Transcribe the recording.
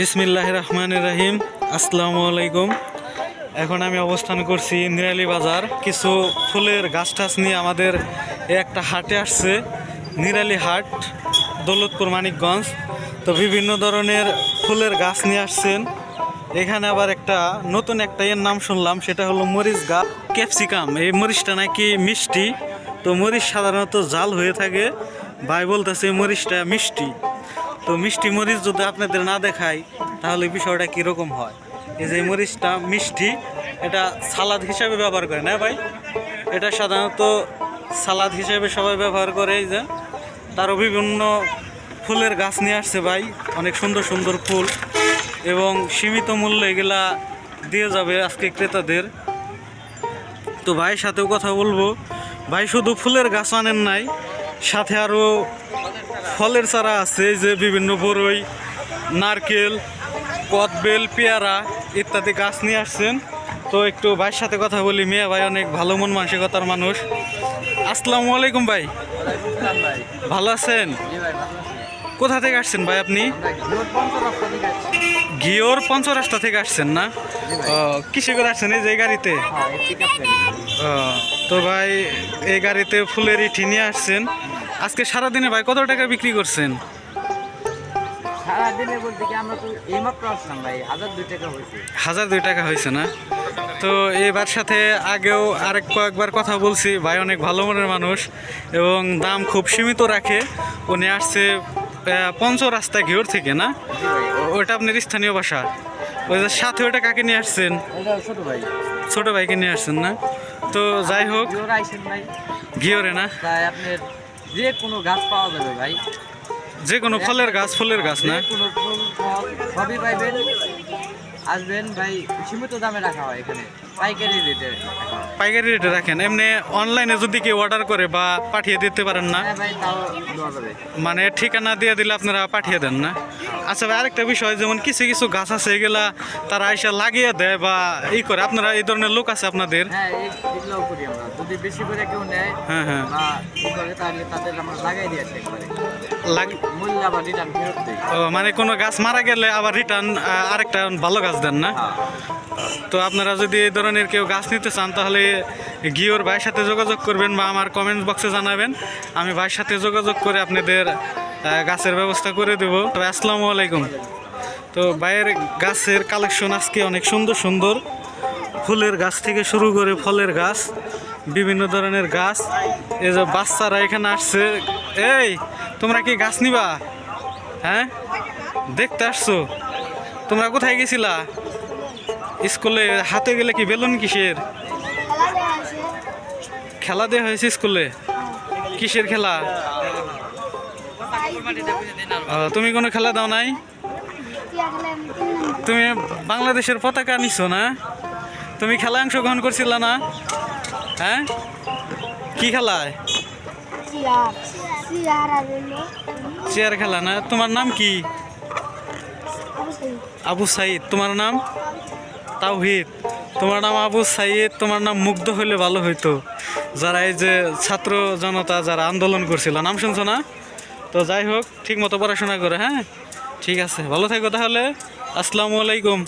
বিসমিল্লাহ রহমান রাহিম। আসসালামু আলাইকুম। এখন আমি অবস্থান করছি নিরালি বাজার। কিছু ফুলের গাছ টাছ নিয়ে আমাদের একটা হাটে আসছে, নিরালি হাট, দৌলতপুর, মানিকগঞ্জ। তো বিভিন্ন ধরনের ফুলের গাছ নিয়ে আসছেন। এখানে আবার একটা নতুন একটা এর নাম শুনলাম, সেটা হলো মরিচ গাছ ক্যাপসিকাম। এই মরিচটা নাকি মিষ্টি। তো মরিচ সাধারণত জাল হয়ে থাকে। ভাই বলতেছে মরিচটা মিষ্টি। তো মিষ্টি মরিচ যদি আপনাদের না দেখাই, তাহলে বিষয়টা কীরকম হয়? এই যে মরিচটা মিষ্টি, এটা সালাদ হিসাবে ব্যবহার করে, না ভাই? এটা সাধারণত সালাদ হিসেবে সবাই ব্যবহার করে, এই যে। তারও বিভিন্ন ফুলের গাছ নিয়ে আসছে ভাই, অনেক সুন্দর সুন্দর ফুল। এবং সীমিত মূল্যে এগুলা দিয়ে যাবে আজকে ক্রেতাদের। তো ভাইয়ের সাথেও কথা বলব। ভাই শুধু ফুলের গাছ আনেন নাই, সাথে আরও ফলের চারা আছে যে বিভিন্ন বড়ই নারকেল, কদবেল, পেয়ারা ইত্যাদি গাছ নিয়ে আসছেন। তো একটু ভাইয়ের সাথে কথা বলি, মেয়ে ভাই অনেক ভালো মন মানসিকতার মানুষ। আসসালামু আলাইকুম ভাই। ভালো আছেন? কোথা থেকে আসছেন ভাই আপনি? ঘিওর পঞ্চরাস্তা থেকে আসছেন না? কিসে করে আসছেন এই যে গাড়িতে? তো ভাই, এই গাড়িতে ফুলের ইঠি নিয়ে আসছেন। আজকে সারাদিনে ভাই কত টাকা বিক্রি করছেন? সারাদিনে বলতে কি আমরা তো এইমাত্র আসলাম ভাই হাজার দুই টাকা হয়েছে। হাজার দুই টাকা হয়েছে না? তো এবার সাথে আগেও আরেক কয়েকবার কথা বলছি ভাই অনেক ভালো মনের মানুষ এবং দাম খুব সীমিত রাখে। উনি আসছে পঞ্চ রাস্তা ঘিওর থেকে না? ওটা আপনার স্থানীয় ভাষা। ওই যে সাথে ওটা কাকে নিয়ে আসছেন? ছোট ভাই। ছোট ভাইকে নিয়ে আসছেন না? তো যাই হোক ভাই। ঘিওরে না? আপনার যে কোনো গাছ পাওয়া যাবে ভাই। যে কোনো ফলের গাছ ফুলের গাছ না? কোনো ফুল ফল সবই পাইবেন। আসবেন ভাই সীমিত দামে রাখা হয় এখানে। পাইকারি রেটে পাইকারি রেটে রাখেন। এমনি অনলাইনে যদি কেউ অর্ডার করে বা পাঠিয়ে দিতে পারেন না? হ্যাঁ মানে ঠিকানা দিয়ে দিলে আপনারা পাঠিয়ে দেন না? আচ্ছা ভাই আরেকটা বিষয় যেমন কিছু কিছু গাছ আছে এগুলা তারা আইসা লাগিয়ে দেয় বা ই করে। আপনারা এই ধরনের লোক আছে আপনাদের? হ্যাঁ এই- করি আমরা। যদি বেশি করে কেউ নেয় হ্যাঁ হ্যাঁ। বা ই করে তাহলে তাদের আমরা লাগাই দিয়ে আসি একবারে। মূল্য আবার রিটার্ন ফেরত দিই। ও, মানে কোনো গাছ মারা গেলে আবার রিটার্ন আরেকটা ভালো গাছ দেন না? হ্যাঁ। তো আপনারা যদি এই ধরনের কেউ গাছ নিতে চান তাহলে গিওর ভাইয়ের সাথে যোগাযোগ করবেন বা আমার কমেন্ট বক্সে জানাবেন। আমি ভাইয়ের সাথে যোগাযোগ করে আপনাদের গাছের ব্যবস্থা করে দেব। তো আসসালামু আলাইকুম। তো ভাইয়ের গাছের কালেকশন আজকে অনেক সুন্দর সুন্দর। ফুলের গাছ থেকে শুরু করে ফলের গাছ, বিভিন্ন ধরনের গাছ। এই যে বাচ্চারা এখানে আসছে। এই, তোমরা কি গাছ নিবা? হ্যাঁ? দেখতে আসছো? তোমরা কোথায় গেছিলা? স্কুলে হাতে গেলে কি বেলুন কিসের? খেলা দেওয়া হয়েছে স্কুলে? কিসের খেলা? তুমি কোনো খেলা দাও নাই? তুমি বাংলাদেশের পতাকা নিছো না? তুমি খেলায় অংশগ্রহণ করছিলা না? হ্যাঁ? কি খেলায়? চেয়ার খেলা না? তোমার নাম কি? আবু সাইদ। তোমার নাম? তাওহিদ। তোমার নাম আবু সাইদ, তোমার নাম মুগ্ধ হইলে ভালো হইতো। যারা এই যে ছাত্র জনতা যারা আন্দোলন করছিল, নাম শুনছো না? তো যাই হোক ঠিক মতো পড়াশোনা করে হ্যাঁ? ঠিক আছে, ভালো থাকো তাহলে। আসসালামু আলাইকুম।